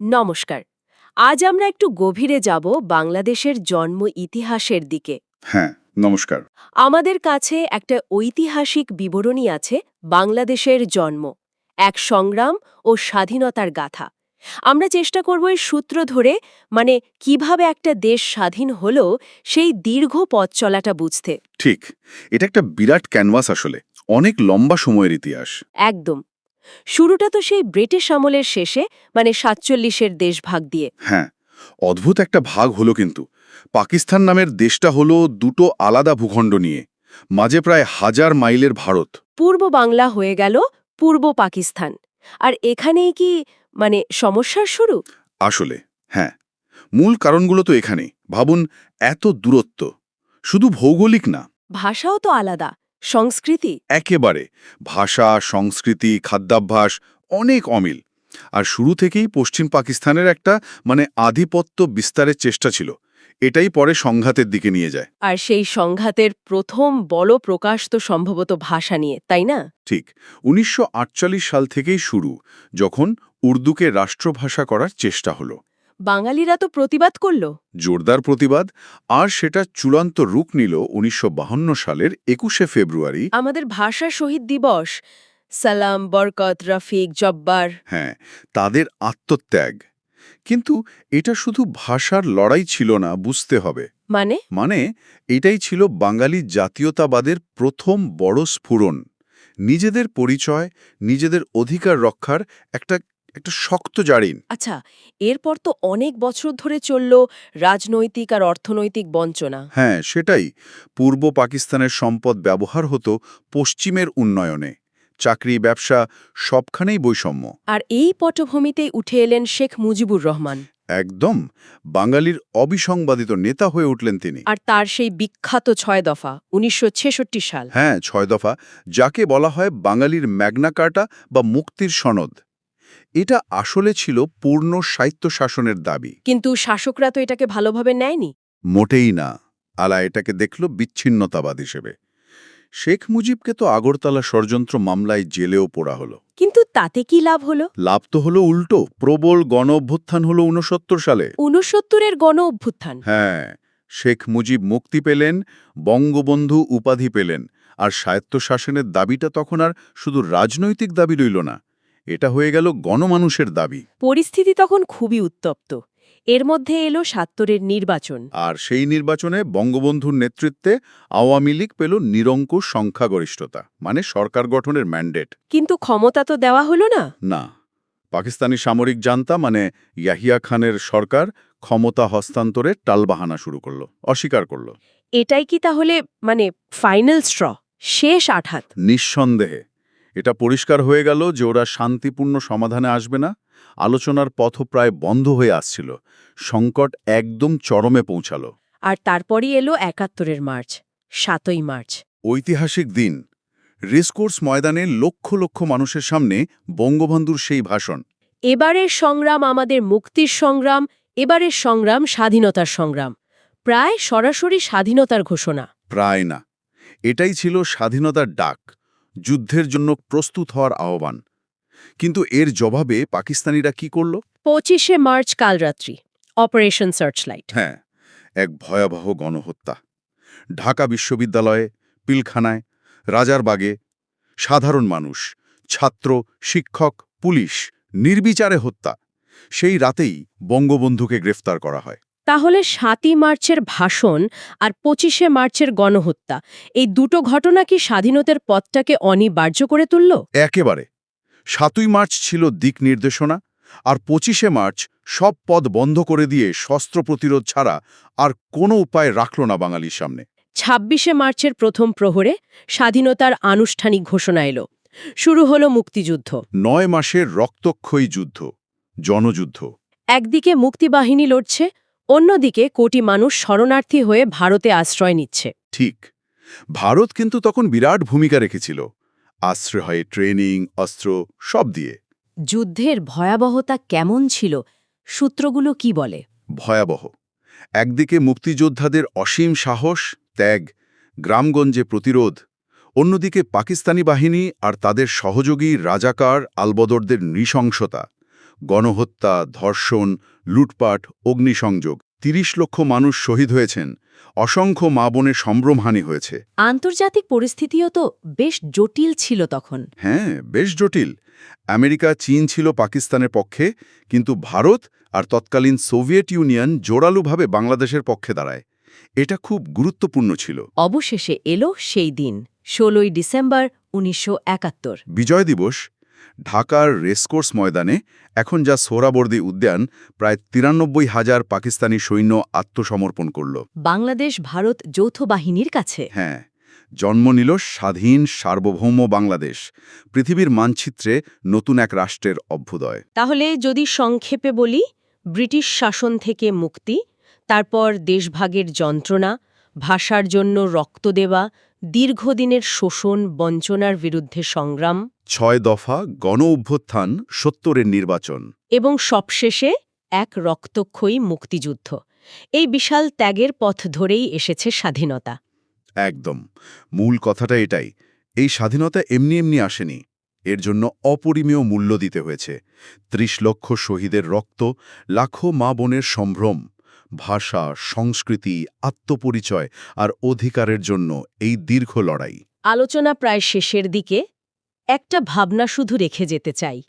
নমস্কার। আজ আমরা একটু গভীরে যাব বাংলাদেশের জন্ম ইতিহাসের দিকে। হ্যাঁ নমস্কার। আমাদের কাছে একটা ঐতিহাসিক বিবরণী আছে বাংলাদেশের জন্ম এক সংগ্রাম ও স্বাধীনতার গাথা। আমরা চেষ্টা করব এই সূত্র ধরে মানে কীভাবে একটা দেশ স্বাধীন হলো সেই দীর্ঘ পথ চলাটা বুঝতে। ঠিক এটা একটা বিরাট ক্যানভাস আসলে অনেক লম্বা সময়ের ইতিহাস। একদম। শুরুটা তো সেই ব্রিটিশ আমলের শেষে মানে সাতচল্লিশের দেশভাগ দিয়ে। হ্যাঁ অদ্ভুত একটা ভাগ হলো কিন্তু। পাকিস্তান নামের দেশটা হলো দুটো আলাদা ভূখণ্ড নিয়ে মাঝে প্রায় হাজার মাইলের ভারত। পূর্ব বাংলা হয়ে গেল পূর্ব পাকিস্তান। আর এখানেই কি মানে সমস্যার শুরু? আসলে হ্যাঁ। মূল কারণগুলো তো এখানে ভাবুন এত দূরত্ব। শুধু ভৌগোলিক না। ভাষাও তো আলাদা। সংস্কৃতি? একেবারে। ভাষা সংস্কৃতি খাদ্যাভ্যাস অনেক অমিল। আর শুরু থেকেই পশ্চিম পাকিস্তানের একটা মানে আধিপত্য বিস্তারের চেষ্টা ছিল। এটাই পরে সংঘাতের দিকে নিয়ে যায়। আর সেই সংঘাতের প্রথম বড় প্রকাশ তো সম্ভবত ভাষা নিয়ে তাই না? ঠিক। উনিশশো আটচল্লিশ সাল থেকেই শুরু যখন উর্দুকে রাষ্ট্রভাষা করার চেষ্টা হলো। বাঙালিরা তো প্রতিবাদ করল। জোরদার প্রতিবাদ আর সেটা চূড়ান্ত রূপ নিল উনিশশো সালের একুশে ফেব্রুয়ারি। আমাদের ভাষা শহীদ দিবস। সালাম বরকত রফিক জব্বার। হ্যাঁ তাদের আত্মত্যাগ। কিন্তু এটা শুধু ভাষার লড়াই ছিল না বুঝতে হবে। মানে? মানে এটাই ছিল বাঙালি জাতীয়তাবাদের প্রথম বড় স্ফুরণ। নিজেদের পরিচয় নিজেদের অধিকার রক্ষার একটা একটা শক্ত জারিন। আচ্ছা এরপর তো অনেক বছর ধরে চলল রাজনৈতিক আর অর্থনৈতিক বঞ্চনা। হ্যাঁ সেটাই। পূর্ব পাকিস্তানের সম্পদ ব্যবহার হতো পশ্চিমের উন্নয়নে। চাকরি ব্যবসা সবখানেই বৈষম্য। আর এই পটভূমিতেই উঠে এলেন শেখ মুজিবুর রহমান। একদম। বাঙালির অবিসংবাদিত নেতা হয়ে উঠলেন তিনি। আর তার সেই বিখ্যাত ছয় দফা উনিশশো ছেষট্টি সাল। হ্যাঁ ছয় দফা যাকে বলা হয় বাঙালির ম্যাগনা কার্টা বা মুক্তির সনদ। এটা আসলে ছিল পূর্ণ সাহিত্য শাসনের দাবি। কিন্তু শাসকরা তো এটাকে ভালোভাবে নেয়নি। মোটেই না। আলা এটাকে দেখল বিচ্ছিন্নতাবাদ হিসেবে। শেখ মুজিবকে তো আগরতলা ষড়যন্ত্র মামলায় জেলেও পোড়া হলো। কিন্তু তাতে কি লাভ হলো? লাভ তো হলো উল্টো। প্রবল গণ অভ্যুত্থান হলো উনসত্তর সালে। ঊনসত্তরের গণ অভ্যুত্থান? হ্যাঁ শেখ মুজিব মুক্তি পেলেন বঙ্গবন্ধু উপাধি পেলেন। আর স্বায়ত্তশাসনের দাবিটা তখন আর শুধু রাজনৈতিক দাবি রইল না এটা হয়ে গেল গণমানুষের দাবি। পরিস্থিতি তখন খুবই উত্তপ্ত। এর মধ্যে এলো সাত্তরের নির্বাচন। আর সেই নির্বাচনে বঙ্গবন্ধুর নেতৃত্বে আওয়ামী লীগ পেল নিরঙ্কুশ সংখ্যাগরিষ্ঠতা মানে সরকার গঠনের ম্যান্ডেট। কিন্তু ক্ষমতা তো দেওয়া হলো না। না। পাকিস্তানি সামরিক জান্তা মানে ইয়াহিয়া খানের সরকার ক্ষমতা হস্তান্তরে টালবাহানা শুরু করল অস্বীকার করল। এটাই কি তাহলে মানে ফাইনাল স্ট্র শেষ আঠাত নিঃসন্দেহে। এটা পরিষ্কার হয়ে গেল যে ওরা শান্তিপূর্ণ সমাধানে আসবে না। আলোচনার পথ প্রায় বন্ধ হয়ে আসছিল। সংকট একদম চরমে পৌঁছালো। আর তারপরই এলো একাত্তরের মার্চ সাতই মার্চ। ঐতিহাসিক দিন। রেসকোর্স ময়দানে লক্ষ লক্ষ মানুষের সামনে বঙ্গবন্ধুর সেই ভাষণ। এবারের সংগ্রাম আমাদের মুক্তির সংগ্রাম এবারের সংগ্রাম স্বাধীনতার সংগ্রাম। প্রায় সরাসরি স্বাধীনতার ঘোষণা। প্রায় না। এটাই ছিল স্বাধীনতার ডাক। যুদ্ধের জন্য প্রস্তুত হওয়ার আহ্বান। কিন্তু এর জবাবে পাকিস্তানিরা কি করল? পঁচিশে মার্চ কালরাত্রি অপারেশন সার্চলাইট হ্যাঁ এক ভয়াবহ গণহত্যা। ঢাকা বিশ্ববিদ্যালয়ে পিলখানায় রাজারবাগে সাধারণ মানুষ ছাত্র শিক্ষক পুলিশ নির্বিচারে হত্যা। সেই রাতেই বঙ্গবন্ধুকে গ্রেফতার করা হয়। তাহলে সাতই মার্চের ভাষণ আর পঁচিশে মার্চের গণহত্যা এই দুটো ঘটনা কি স্বাধীনতার পথটাকে অনিবার্য করে তুলল? একেবারে। সাতই মার্চ ছিল দিক নির্দেশনা আর পঁচিশে মার্চ সব পদ বন্ধ করে দিয়ে শস্ত্র প্রতিরোধ ছাড়া আর কোনো উপায় রাখল না বাঙালির সামনে। ছাব্বিশে মার্চের প্রথম প্রহরে স্বাধীনতার আনুষ্ঠানিক ঘোষণা এলো। শুরু হলো মুক্তিযুদ্ধ। নয় মাসের রক্তক্ষয়ী যুদ্ধ জনযুদ্ধ। একদিকে মুক্তিবাহিনী লড়ছে অন্যদিকে কোটি মানুষ শরণার্থী হয়ে ভারতে আশ্রয় নিচ্ছে। ঠিক। ভারত কিন্তু তখন বিরাট ভূমিকা রেখেছিল। আশ্রয় ট্রেনিং অস্ত্র সব দিয়ে। যুদ্ধের ভয়াবহতা কেমন ছিল সূত্রগুলো কি বলে? ভয়াবহ। একদিকে মুক্তিযোদ্ধাদের অসীম সাহস ত্যাগ গ্রামগঞ্জে প্রতিরোধ। অন্যদিকে পাকিস্তানি বাহিনী আর তাদের সহযোগী রাজাকার আলবদরদের নৃশংসতা। গণহত্যা ধর্ষণ লুটপাট অগ্নিসংযোগ। তিরিশ লক্ষ মানুষ শহীদ হয়েছেন। অসংখ্য মা বোনের সম্ভ্রমহানি হয়েছে। আন্তর্জাতিক পরিস্থিতিও তো বেশ জটিল ছিল তখন। হ্যাঁ বেশ জটিল। আমেরিকা চীন ছিল পাকিস্তানের পক্ষে কিন্তু ভারত আর তৎকালীন সোভিয়েত ইউনিয়ন জোরালোভাবে বাংলাদেশের পক্ষে দাঁড়ায়। এটা খুব গুরুত্বপূর্ণ ছিল। অবশেষে এলো সেই দিন ষোলোই ডিসেম্বর উনিশশো একাত্তর। বিজয় দিবস ঢাকার রেসকোর্স ময়দানে এখন যা সোহরাবর্দী উদ্যান প্রায় তিরানব্বই হাজার পাকিস্তানি সৈন্য আত্মসমর্পণ করল। বাংলাদেশ ভারত যৌথ বাহিনীর কাছে। হ্যাঁ জন্ম নিল স্বাধীন সার্বভৌম বাংলাদেশ পৃথিবীর মানচিত্রে নতুন এক রাষ্ট্রের অভ্যুদয়। তাহলে যদি সংক্ষেপে বলি ব্রিটিশ শাসন থেকে মুক্তি তারপর দেশভাগের যন্ত্রণা ভাষার জন্য রক্ত দেওয়া দীর্ঘদিনের শোষণ বঞ্চনার বিরুদ্ধে সংগ্রাম। ছয় দফা গণ অভ্যুত্থান সত্তরের নির্বাচন। এবং সবশেষে এক রক্তক্ষয়ী মুক্তিযুদ্ধ। এই বিশাল ত্যাগের পথ ধরেই এসেছে স্বাধীনতা। একদম। মূল কথাটা এটাই এই স্বাধীনতা এমনি এমনি আসেনি। এর জন্য অপরিমেয় মূল্য দিতে হয়েছে। ত্রিশ লক্ষ শহীদের রক্ত লাখো মা বোনের সম্ভ্রম ভাষা সংস্কৃতি আত্মপরিচয় আর অধিকারের জন্য এই দীর্ঘ লড়াই। আলোচনা প্রায় শেষের দিকে একটা ভাবনা শুধু রেখে যেতে চাই।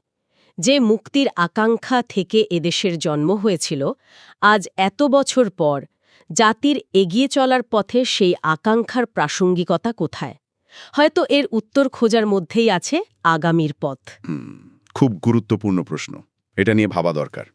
যে মুক্তির আকাঙ্ক্ষা থেকে এদেশের জন্ম হয়েছিল, আজ এত বছর পর জাতির এগিয়ে চলার পথে সেই আকাঙ্ক্ষার প্রাসঙ্গিকতা কোথায়? হয়তো এর উত্তর খোঁজার মধ্যেই আছে আগামীর পথ। খুব গুরুত্বপূর্ণ প্রশ্ন। এটা নিয়ে ভাবা দরকার।